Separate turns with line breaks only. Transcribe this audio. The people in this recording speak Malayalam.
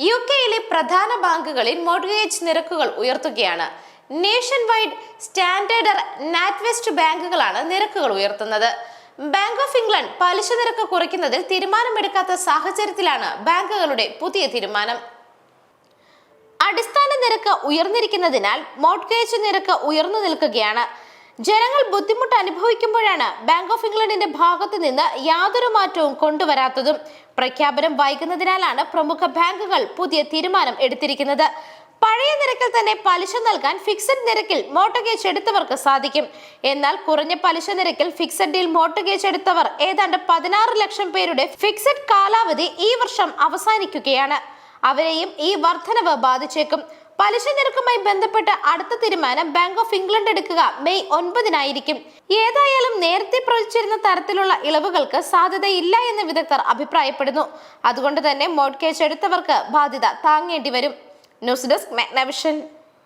യു കെയിലെ പ്രധാന ബാങ്കുകളിൽ മോർഗേജ് നിരക്കുകൾ ഉയർത്തുകയാണ്. നേഷൻ വൈഡ് സ്റ്റാൻഡേർഡ് നാറ്റ്വെസ്റ്റ് ബാങ്കുകളാണ് നിരക്കുകൾ ഉയർത്തുന്നത്. ബാങ്ക് ഓഫ് ഇംഗ്ലണ്ട് പലിശ നിരക്ക് കുറയ്ക്കുന്നതിൽ തീരുമാനമെടുക്കാത്ത സാഹചര്യത്തിലാണ് ബാങ്കുകളുടെ പുതിയ തീരുമാനം. അടിസ്ഥാന നിരക്ക് ഉയർന്നിരിക്കുന്നതിനാൽ മോർഗേജ് നിരക്ക് ഉയർന്നു നിൽക്കുകയാണ്. ജനങ്ങൾ ബുദ്ധിമുട്ട് അനുഭവിക്കുമ്പോഴാണ് ബാങ്ക് ഓഫ് ഇംഗ്ലണ്ടിന്റെ ഭാഗത്തു നിന്ന് യാതൊരു മാറ്റവും കൊണ്ടുവരാത്തതും. പ്രഖ്യാപനം വൈകുന്നതിനാലാണ് പ്രമുഖ ബാങ്കുകൾ പുതിയ തീരുമാനം എടുത്തിരിക്കുന്നത്. പഴയ നിരക്കിൽ തന്നെ പലിശ നൽകാൻ ഫിക്സഡ് നിരക്കിൽ മോട്ടഗേജ് എടുത്തവർക്ക് സാധിക്കും. എന്നാൽ കുറഞ്ഞ പലിശ നിരക്കിൽ ഫിക്സഡ് ഡീൽ മോർട്ടഗേജ് എടുത്തവർ ഏതാണ്ട് പതിനാറ് ലക്ഷം പേരുടെ ഫിക്സഡ് കാലാവധി ഈ വർഷം അവസാനിക്കുകയാണ്. അവരെയും ഈ വർധനവ് ബാധിച്ചേക്കും. പലിശ നിരക്കുമായി ബന്ധപ്പെട്ട് അടുത്ത തീരുമാനം ബാങ്ക് ഓഫ് ഇംഗ്ലണ്ട് എടുക്കുക മെയ് ഒൻപതിനായിരിക്കും. ഏതായാലും നേരത്തെ പ്രവചിച്ചിരുന്ന തരത്തിലുള്ള ഇളവുകൾക്ക് സാധ്യതയില്ല എന്ന് വിദഗ്ധർ അഭിപ്രായപ്പെടുന്നു. അതുകൊണ്ട് തന്നെ മോഡ്കേജ് എടുത്തവർക്ക് ബാധ്യത താങ്ങേണ്ടി വരും. News desk Magnavision